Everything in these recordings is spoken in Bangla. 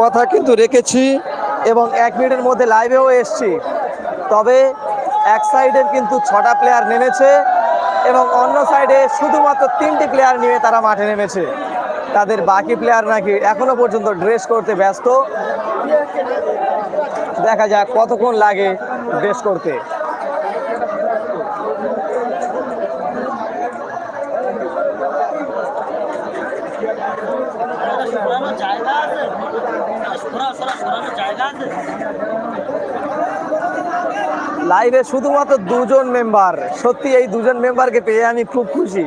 কথা কিন্তু রেখেছি এবং এক মিনিটের মধ্যে লাইভেও এসছি। তবে এক সাইডের কিন্তু ছটা প্লেয়ার নেমেছে এবং অন্য সাইডে শুধুমাত্র তিনটি প্লেয়ার নিয়ে তারা মাঠে নেমেছে। তাদের বাকি প্লেয়ার নাকি এখনও পর্যন্ত ড্রেস করতে ব্যস্ত। দেখা যাক কতক্ষণ লাগে ড্রেস করতে। লাইভে শুধুমাত্র দুজন মেম্বার সত্যি এই দুজন মেম্বারকে পেয়ে আমি খুব খুশি।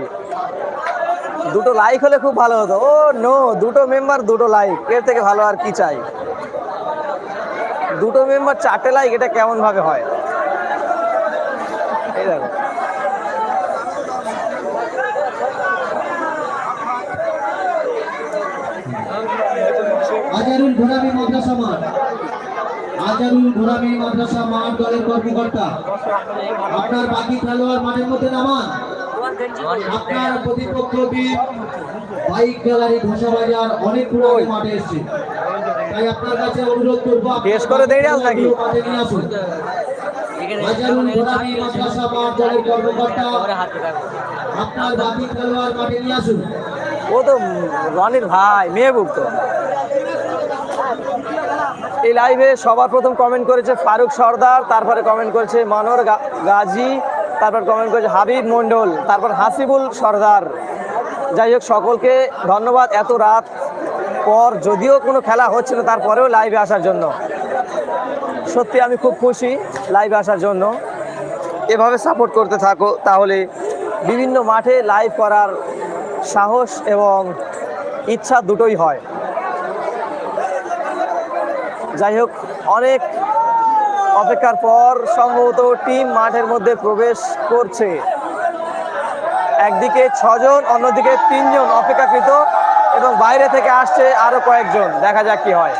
দুটো লাইক হলে খুব ভালো হতো। ও নো দুটো মেম্বার দুটো লাইক এর থেকে ভালো আর কি চাই? দুটো মেম্বার চারটে লাইক এটা কেমন ভাবে হয়? এই দেখো। আজারুল মাদ্রাসা মাঠ আজারুল ঘোরামি মাদ্রাসা মাঠ দলের কর্মকর্তা। আপনার বাকি খেলোয়াড় মাঠের মধ্যে নামান। আপনার প্রতিপক্ষ বাইক গ্যালারি অনেকগুলো আগে মাঠে এসছে। তাই আপনার কাছে অনুরোধ করব? মাঠে নিয়ে আসুন। আজারুল ঘোরামি মাদ্রাসা মাঠ দলের কর্মকর্তা আপনার বাকি খেলোয়াড় মাঠে নিয়ে আসুন। ও তো রনির ভাই মেহবুব তো। এই লাইভে সবার প্রথম কমেন্ট করেছে ফারুক সর্দার, তারপরে কমেন্ট করেছে মনোর গাজী, তারপর কমেন্ট করেছে হাবিব মণ্ডল, তারপর হাসিবুল সর্দার। যাই হোক, সকলকে ধন্যবাদ এত রাত পর, যদিও কোনো খেলা হচ্ছে না, তারপরেও লাইভে আসার জন্য। সত্যি আমি খুব খুশি লাইভে আসার জন্য। এভাবে সাপোর্ট করতে থাকো, তাহলে বিভিন্ন মাঠে লাইভ করার সাহস এবং ইচ্ছা দুটোই হয়। যাই হোক, অনেক অপেক্ষার পর সম্ভবত টিম মাঠের মধ্যে প্রবেশ করছে। একদিকে ছজন, অন্যদিকে তিনজন অপেক্ষাকৃত এবং বাইরে থেকে আসছে আরও কয়েকজন। দেখা যাক কি হয়।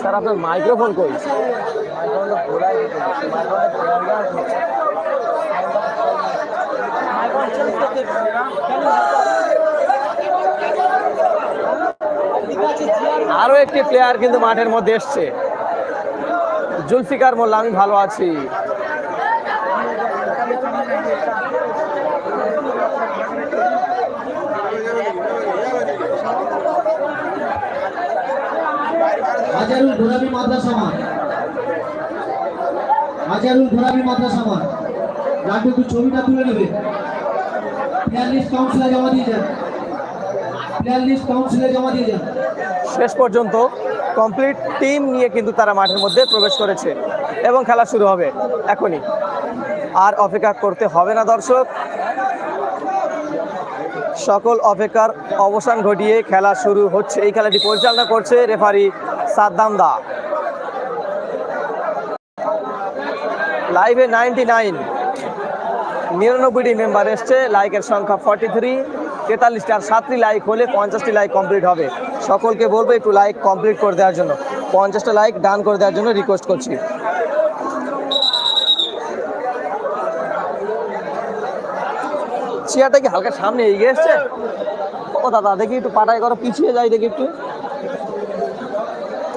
স্যার, আপনার মাইক্রোফোন কই? আরও একটি প্লেয়ার কিন্তু মাঠের মধ্যে এসছে। জুলফিকার মোল্লা আমি ভালো আছি। মাদ্রাসা মাঠ। আজারুল ঘোরামি মাদ্রাসা মাঠ লাড্ডু একটু ছবিটা তুলে নেবে। কাউন্সিলে জমা দিয়ে যান কাউন্সিলে জমা দিয়ে যান শেষ পর্যন্ত কমপ্লিট টিম নিয়ে কিন্তু তারা মাঠের মধ্যে প্রবেশ করেছে এবং খেলা শুরু হবে এখনই। আর অপেক্ষা করতে হবে না দর্শক। সকল অপেক্ষার অবসান ঘটিয়ে খেলা শুরু হচ্ছে। এই খেলাটি পরিচালনা করছে রেফারি সাদ্দাম দা। লাইভে নাইনটি নাইন নিরানব্বইটি মেম্বার এসছে লাইকের সংখ্যা ফর্টি থ্রি তেতাল্লিশটি আর সাতটি লাইক হলে পঞ্চাশটি লাইক কমপ্লিট হবে। সকলকে বলব একটু লাইক কমপ্লিট করে দেওয়ার জন্য। পঞ্চাশটা লাইক ডান করে দেওয়ার জন্য রিকোয়েস্ট করছি। চেয়ারটা কি হালকা সামনে এগিয়ে এসছে? ও দাদা, দেখি একটু পাটাই করো, পিছিয়ে যাই দেখি একটু।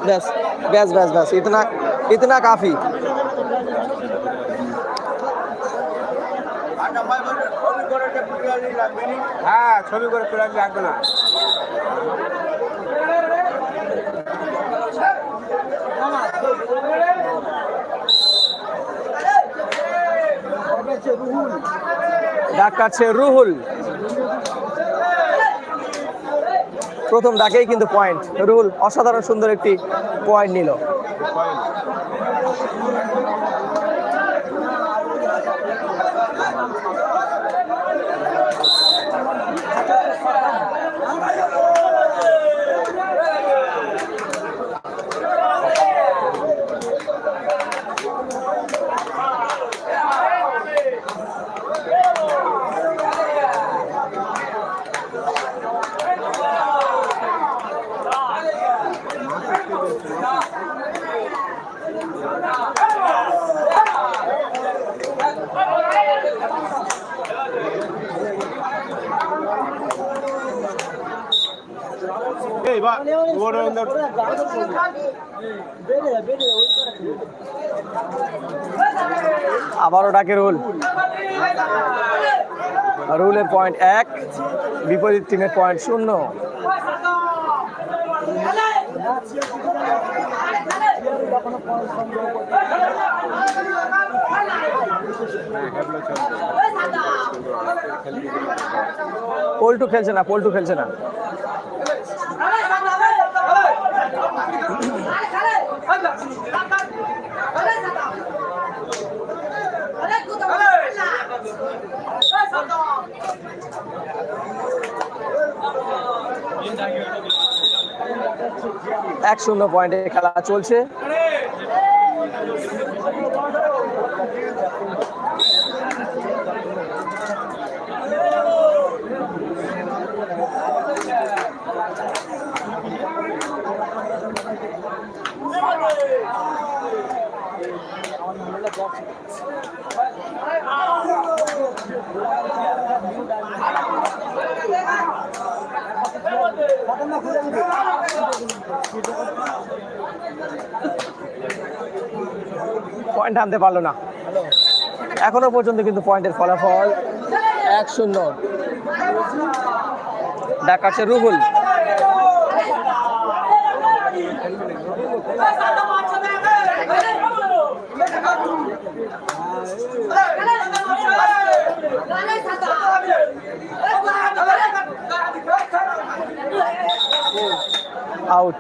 ব্যাস ব্যাস ব্যাস ব্যাস, ইতনা ইতনা কাফি। হ্যাঁ ছবি করে তোলা লাগবে না। ডাক কাটছে রুহুল। প্রথম ডাকেই কিন্তু পয়েন্ট রুহুল, অসাধারণ সুন্দর একটি পয়েন্ট নিল। ওর অন্দর আবারও ডাকে রুল। রুলের পয়েন্ট এক বিপরীত টিমের পয়েন্ট শূন্য। পল্টু খেলছে না পল্টু খেলছে না। এক শূন্য পয়েন্টে খেলা চলছে। পয়েন্ট আনতে পারল না। এখনও পর্যন্ত কিন্তু পয়েন্টের ফলাফল এক শূন্য। ডাকাচ্ছে রুহুল। আউট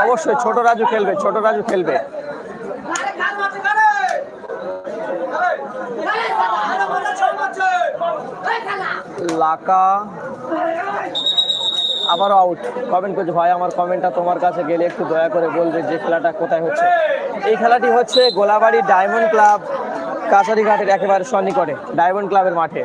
অবশ্যই, ছোট রাজু খেলবে, ছোট রাজু খেলবে। লাকা, আবারও আউট কমেন্ট করছে, ভাই, আমার কমেন্টটা তোমার কাছে গেলে একটু দয়া করে বলবে যে খেলাটা কোথায় হচ্ছে? এই খেলাটি হচ্ছে গোলাবাড়ি ডায়মন্ড ক্লাব কাছারিঘাটের একেবারে সন্নিকটে, ডায়মন্ড ক্লাবের মাঠে।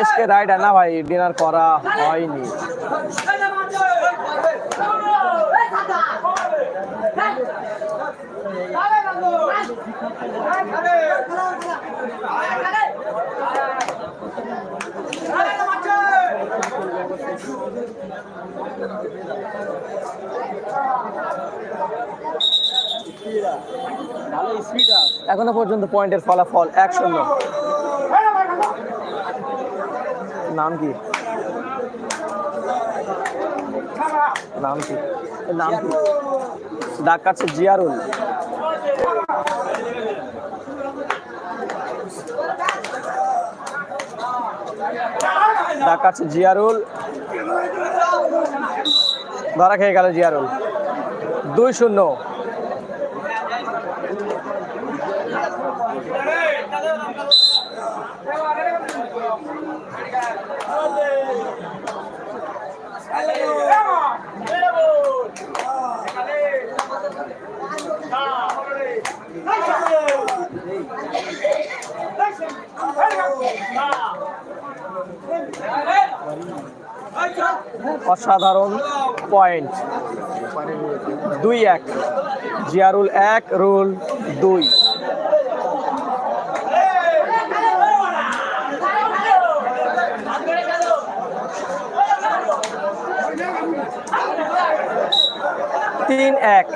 এসকে রাইডার না ভাই ডিনার করা হয়নি। এখনও পর্যন্ত পয়েন্টের ফলাফল এক শূন্য। নাম কি? নাম কি? নাম কি? ডাক কাটছে জিয়ারুল। ডাক কাটছে জিয়ারুল। ধরা খেয়ে গেল জিয়ারুল। দুই শূন্য। অসাধারণ পয়েন্ট দুই এক। জিয়ারুল এক রুল দুই। তিন এক।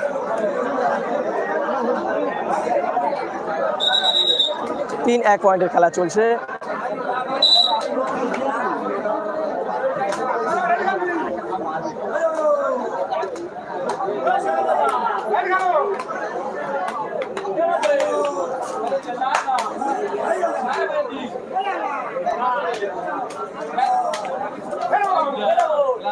তিন এক পয়েন্টের খেলা চলছে।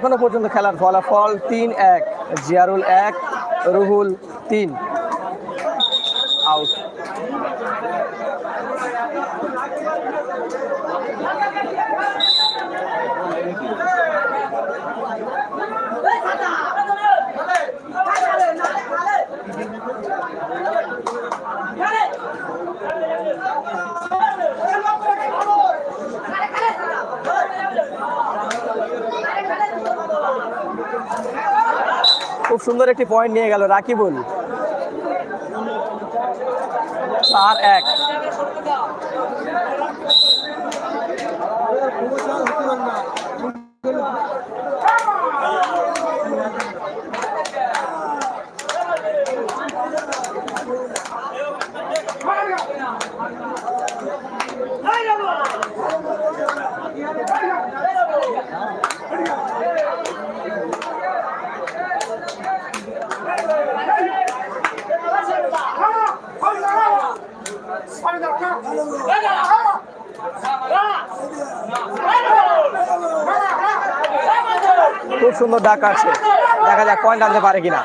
এখনও পর্যন্ত খেলার ফলাফল তিন এক জিয়ারুল এক রুহুল তিন। সুন্দর একটি পয়েন্ট নিয়ে গেল রাকিবুল। চার এক খুব সুন্দর ডাক আছে। দেখা যাক পয়েন্ট আনতে পারে কিনা।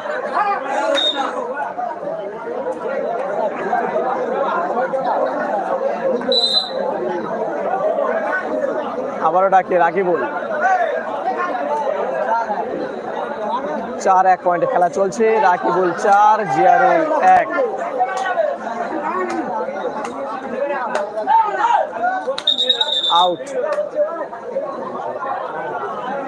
আবারও ডাকি রাকিবুল। চার এক পয়েন্টে খেলা চলছে। রাকিবুল চার, জিয়ারুল এক। আউট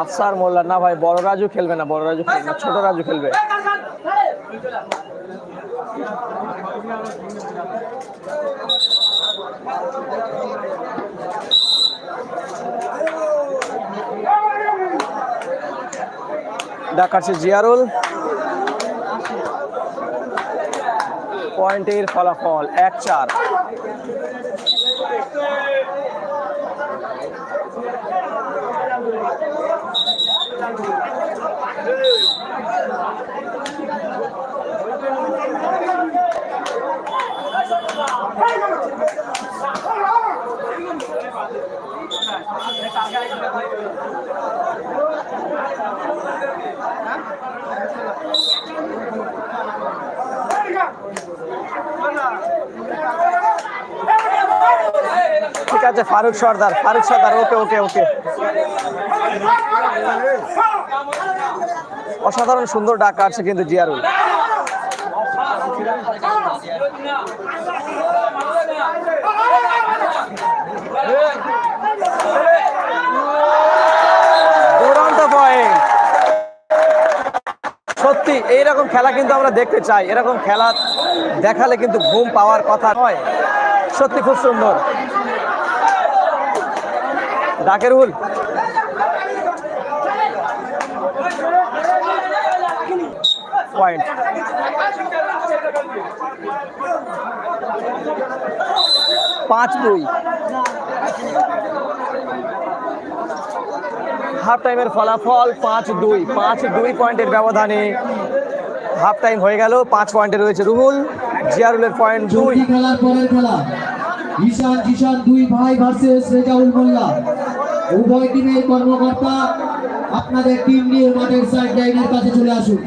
আফসার মোল্লা, না ভাই, বড় রাজু খেলবে না, বড় রাজু খেলবে না, ছোট রাজু খেলবে। দেখাচ্ছে জিয়ারুল। পয়েন্টের ফলাফল এক চার। ঠিক আছে, ফারুক সর্দার ফারুক সর্দার, ওকে ওকে ওকে। অসাধারণ সুন্দর ডাক কাটছে কিন্তু জিয়ারুল দুরন্ত পয়েন্ট সত্যি এইরকম খেলা কিন্তু আমরা দেখতে চাই। এরকম খেলা দেখালে কিন্তু ঘুম পাওয়ার কথা নয়। সত্যি খুব সুন্দর। ডাকের হুল। পয়েন্ট পাঁচ দুই। হাফ টাইমের ফলাফল পাঁচ দুই। পাঁচ দুই পয়েন্টের ব্যবধানে হাফ টাইম হয়ে গেল, পাঁচ পয়েন্টে রয়েছে রুহুল, জিয়ারুলের পয়েন্ট দুই। খেলার পরের খেলা, ঈশান জিশান দুই ভাই ভার্সেস রেজাউল মোল্লা। উভয় টিমের কর্মকর্তা আপনাদের টিম নিয়ে মাঠের সাইড লাইনের কাছে চলে আসুন।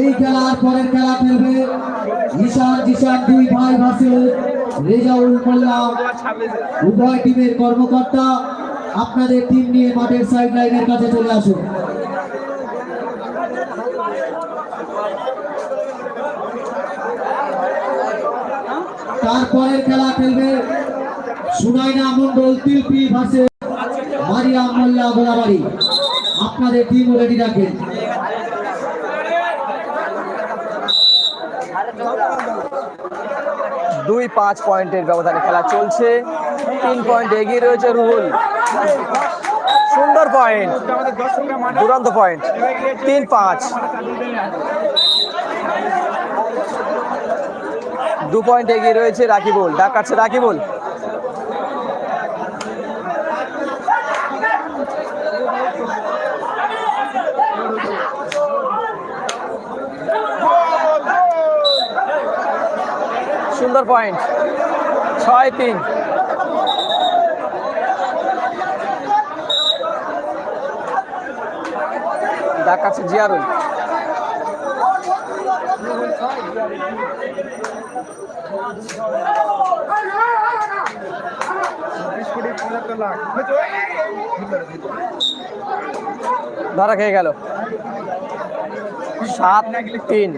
এই খেলার পরের খেলা খেলবে ঈশান জিশান দুই ভাই ভার্সেস রেজাউল মোল্লা। উভয় টিমের কর্মকর্তা আপনাদের টিম নিয়ে মাঠের সাইড লাইনের কাছে চলে আসুন। তারপরের খেলা খেলবে সুনাইনা মন্ডল তিলপি ভার্সেস মারিয়া মোল্লা গোলাবাড়ি আপনাদের টিম রেডি রাখেন। দুই পাঁচ পয়েন্টের ব্যবধানে খেলা চলছে। তিন পয়েন্ট এগিয়ে রয়েছে রুহুল। সুন্দর পয়েন্ট। দুরন্ত পয়েন্ট। তিন পাঁচ। দু পয়েন্ট এগিয়ে রয়েছে রাকিবুল। ডাক কাটছে রাকিবুল। সুন্দর পয়েন্ট ছয় তিন। ডাক কাটছে জিয়ারুল। ধরা খেয়ে গেল। সাত তিন।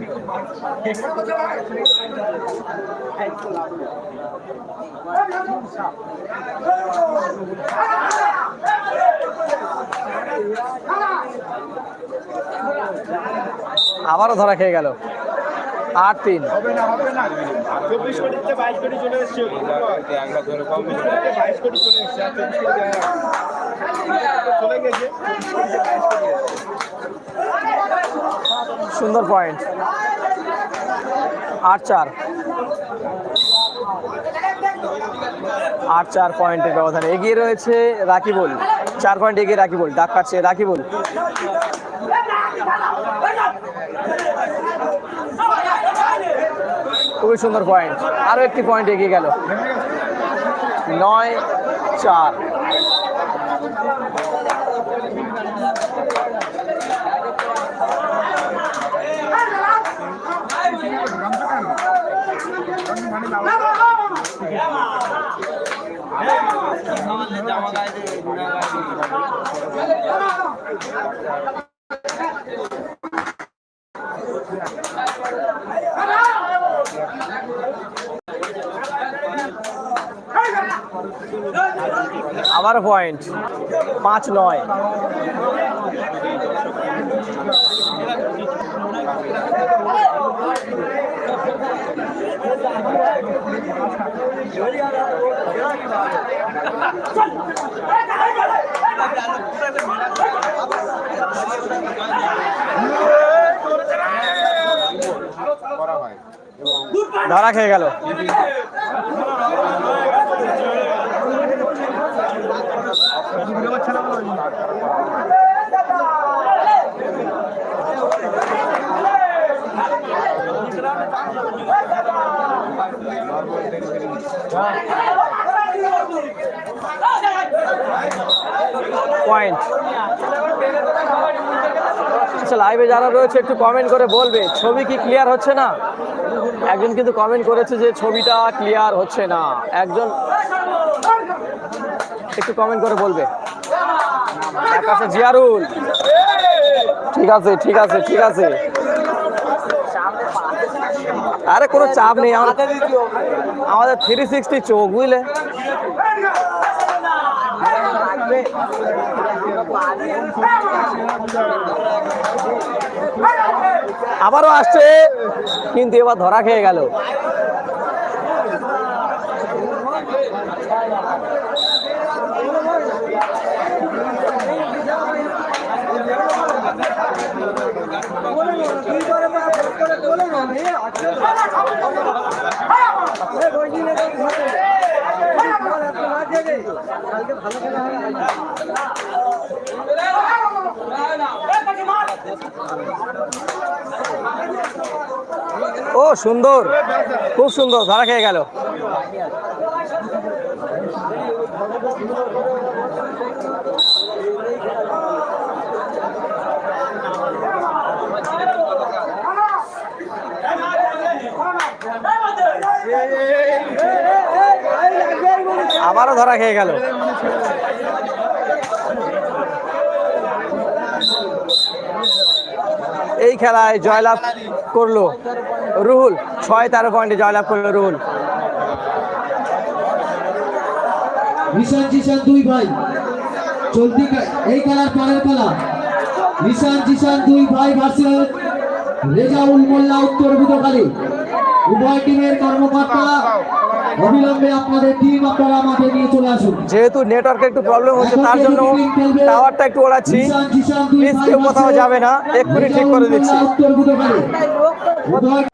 আবারও ধরা খেয়ে গেল। আট তিন। হবে না হবে না চব্বিশ কোটিতে বাইশ কোটি চলে এসছে। বাইশ কোটি চলে এসছে আর চব্বিশ কোটি যায় না। চলে গেছে। সুন্দর পয়েন্ট আট চার। আট চার পয়েন্টের ব্যবধানে। এগিয়ে রয়েছে রাকিবুল। চার পয়েন্ট এগিয়ে রাকিবুল। ডাক কাটছে রাকিবুল। খুবই সুন্দর পয়েন্ট আরও একটি পয়েন্ট এগিয়ে গেল। নয় চার। পয়েন্ট পাঁচ নয়। ধরা খেয়ে গেল। পয়েন্ট আচ্ছা লাইভে যারা রয়েছে, একটু কমেন্ট করে বলবে, ছবি কি ক্লিয়ার হচ্ছে না? একজন কিন্তু কমেন্ট করেছে যে ছবিটা ক্লিয়ার হচ্ছে না। একজন একটু কমেন্ট করে বলবে। আছে জিয়ারুল। ঠিক আছে ঠিক আছে ঠিক আছে। আরে, কোনো চাপ নেই আমাদের থ্রি সিক্সটি চোখ, বুঝলে? আবারও আসছে কিন্তু এবার ধরা খেয়ে গেল। ও সুন্দর। খুব সুন্দর ধরা খেয়ে গেল। আবারও ধরা খেয়ে গেল। খেলায় জয়লাভ করল রুহুল, ছয় তেরো পয়েন্টে জয়লাভ করল রুহুল। নিশান, জিশান দুই ভাই। চলতি এই খেলার পরের খেলা। নিশান, জিশান দুই ভাই ভার্সেস রেজাউল মোল্লা উত্তর বুধকালী উভয় টিমের কর্মকর্তা অবিলম্বে আপনাদের টিম আপনারা মাঠে নিয়ে চলে আসুন। যেহেতু নেটওয়ার্কে একটু প্রবলেম হচ্ছে তার জন্য টাওয়ারটা একটু ওড়াচ্ছি। প্লিজ কেউ কোথাও যাবে না এক্ষুনি ঠিক করে দিচ্ছি। উভয়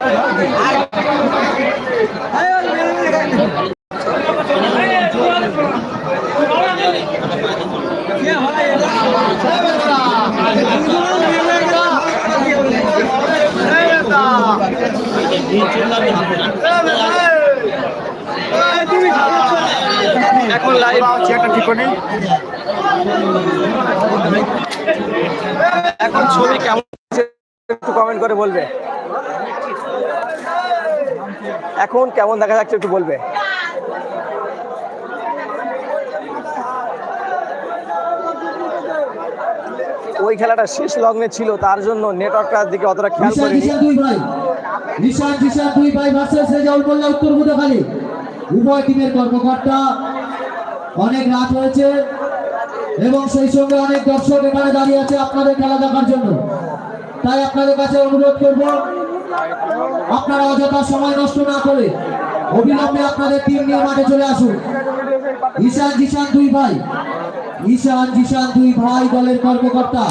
এখন লাইভ চেয়ারটা ঠিক করে এখন ছবি কেমন একটু কমেন্ট করে বলবে। এখন কেমন দেখা যাচ্ছে একটু বলবে। ওই খেলাটা শেষ লগ্নে ছিল তার জন্য নেটওয়ার্কটার দিকে অতটা খেয়াল করিনি। নিশান জিশান দুই ভাই ভার্সেস রেজাউল মোল্লা উত্তর বুধকালী উভয় টিমের কর্মকর্তা। অনেক রাত হয়েছে এবং সেই সঙ্গে অনেক দর্শক এখানে দাঁড়িয়ে আছে আপনাদের খেলা দেখার জন্য। তাই আপনাদের কাছে অনুরোধ করব, আপনারা অযথা সময় নষ্ট না করে অবিলম্বে আপনাদের টিম নিয়ে মাঠে চলে আসুন। ঈশান জিশান দুই ভাই। ঈশান জিশান দুই ভাই দলের কর্মকর্তা।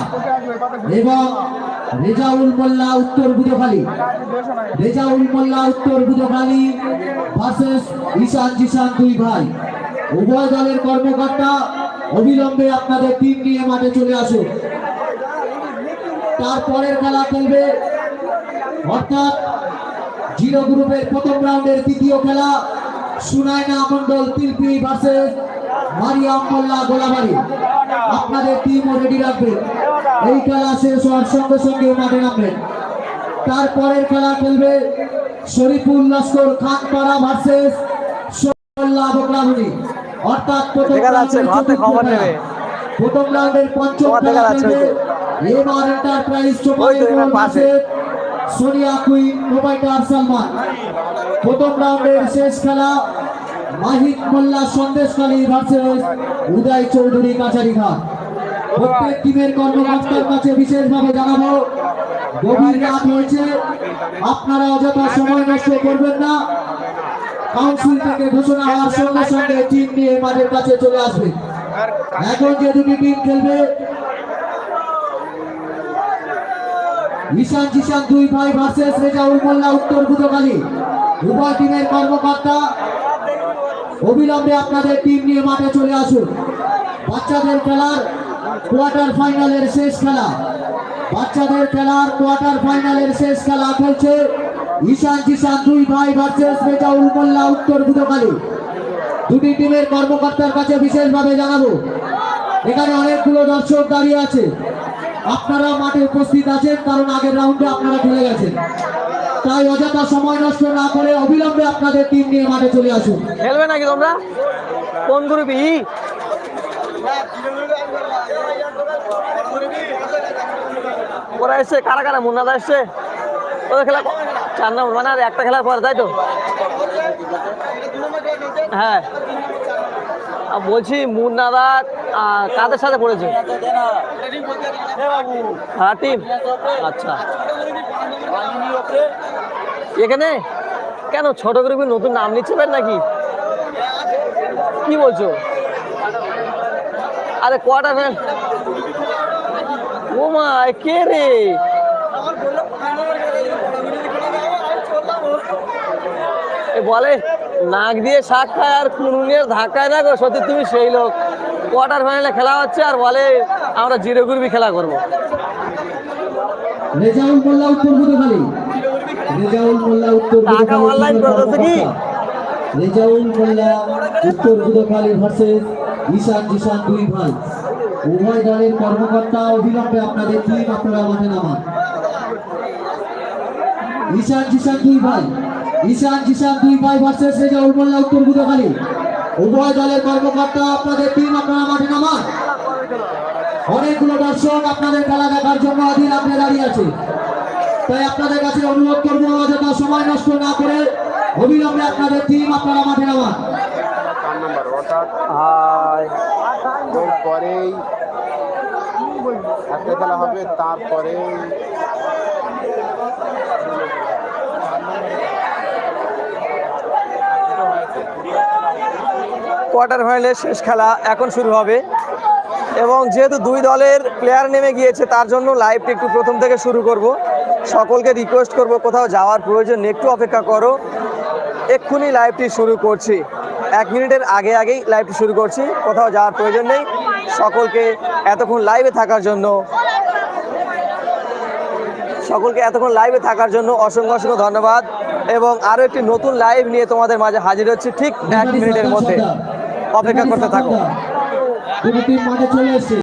এবং রেজাউল মোল্লা উত্তর বুধখালী রেজাউল মোল্লা উত্তর বুধখালী ভার্সেস ঈশান জিশান দুই ভাই। উভয় দলের কর্মকর্তা অবিলম্বে আপনাদের টিম নিয়ে মাঠে চলে আসুন। তারপরের খেলা খেলবে অর্থাৎ জিরো গ্রুপের প্রথম রাউন্ডের দ্বিতীয় খেলা সুনাইনা মন্ডল তিলপি ভার্সেস মারিয়াম মোল্লা গোলাবাড়ি। আপনাদের টিমও রেডি রাখবেন এই খেলা শেষ হওয়ার সঙ্গে সঙ্গে মাঠে নামবেন তারপরের খেলা খেলবে শরীফুল লস্কর খানপাড়া ভার্সেস অর্থাৎ প্রথম রাউন্ডের পঞ্চম খেলা খেলবে MR enterprise. Sonia queen Salman. রাউন্ডের শেষ খেলা মাহিদ মোল্লা সন্দেশখালী ভার্সেস উদয় চৌধুরী কাছারিঘাট। প্রত্যেক টিমের কর্মকর্তার কাছে বিশেষভাবে জানাব, গভীর রাত হয়েছে। আপনারা অযথা সময় নষ্ট করবেন না। কাউন্সিল থেকে ঘোষণা হওয়ার সঙ্গে সঙ্গে টিম নিয়ে মাঠের কাছে চলে আসবে। এখন যে দুটি টিম খেলবে, ঈশান জিশান দুই ভাই ভার্সেস রেজাউল মোল্লা উত্তর বুধকালী উভয় টিমের কর্মকর্তা। অবিলম্বে আপনাদের টিম নিয়ে মাঠে চলে আসুন। বাচ্চাদের খেলার কোয়ার্টার ফাইনালের শেষ খেলা। বাচ্চাদের খেলার কোয়ার্টার ফাইনালের শেষ খেলা খেলছে ঈশান জিশান দুই ভাই ভার্সেস রেজাউল মোল্লা উত্তর বুধকালী দুটি টিমের কর্মকর্তার কাছে বিশেষভাবে জানাব। এখানে অনেকগুলো দর্শক দাঁড়িয়ে আছে। আপনারা মাঠে উপস্থিত আছেন, কারণ আগের রাউন্ডে আপনারা খেলে গেছেন। তাই অযথা সময় নষ্ট না করে অবিলম্বে আপনাদের টিম নিয়ে মাঠে চলে আসুন। খেলবে নাকি তোমরা? কোন গ্রুপে? ওরা এসছে কারা কারা মুন্নাদা এসছে? ওদের খেলা চার নম্বর মানে আর একটা খেলার পর, তাই তো? হ্যাঁ। বলছি মুন্নাদা কাদের সাথে পড়েছে? হ্যাঁ টিম? আচ্ছা। এখানে? কেন, ছোট গ্রুপে নতুন নাম নিচ্ছে পেন নাকি? কি বলছো? আরে, কোয়ার্টার ফাইনাল ও মা কে রে? বলে নাক দিয়ে শাক খায় আর কুনুনের ধাক্কায় না গো সত্যি তুমি সেই লোক। কোয়ার্টার ফাইনালে খেলা হচ্ছে আর বলে আমরা জিরো গ্রুপই খেলা করব। রেজাউল মোল্লা উত্তর বুধখালী রেজাউল মোল্লা উত্তর টাকা বুধখালী করতেছে কি? রেজাউল মোল্লা উত্তর বুধখালী ভার্সেস ঈশান জিশান দুই ভাই উভয় দলের কর্মকর্তা অবিলম্বে আপনাদের টিম আপনারা মাঠে নামান। ঈশান জিশান দুই ভাই। ঈশান জিশান দুই ভাই ভার্সেস রেজাউল মোল্লা উত্তর বুধখালী উভয় দলের কর্মকর্তা আপনাদের টিম আপনারা মাঠে নামান। অনেকগুলো দর্শক আপনাদের খেলা দেখার জন্য অধীর আপনি দাঁড়িয়ে আছে। তাই আপনাদের কাছে অনুরোধ করব অযথা সময় নষ্ট না করে অবিলম্বে আপনাদের টিম আপনারা মাঠে নামান। এরপরেই একটা খেলা হবে তারপরে কোয়ার্টার ফাইনালের শেষ খেলা এখন শুরু হবে। এবং যেহেতু দুই দলের প্লেয়ার নেমে গিয়েছে, তার জন্য লাইভটি একটু প্রথম থেকে শুরু করব। সকলকে রিকোয়েস্ট করব, কোথাও যাওয়ার প্রয়োজন একটু অপেক্ষা করো। এক্ষুনি লাইভটি শুরু করছি। এক মিনিটের আগে আগেই লাইভটি শুরু করছি। কোথাও যাওয়ার প্রয়োজন নেই। সকলকে এতক্ষণ লাইভে থাকার জন্য সকলকে এতক্ষণ লাইভে থাকার জন্য অসংখ্য অসংখ্য ধন্যবাদ। এবং আরও একটি নতুন লাইভ নিয়ে তোমাদের মাঝে হাজির হচ্ছে ঠিক এক মিনিটের মধ্যে। অপেক্ষা করতে থাকো।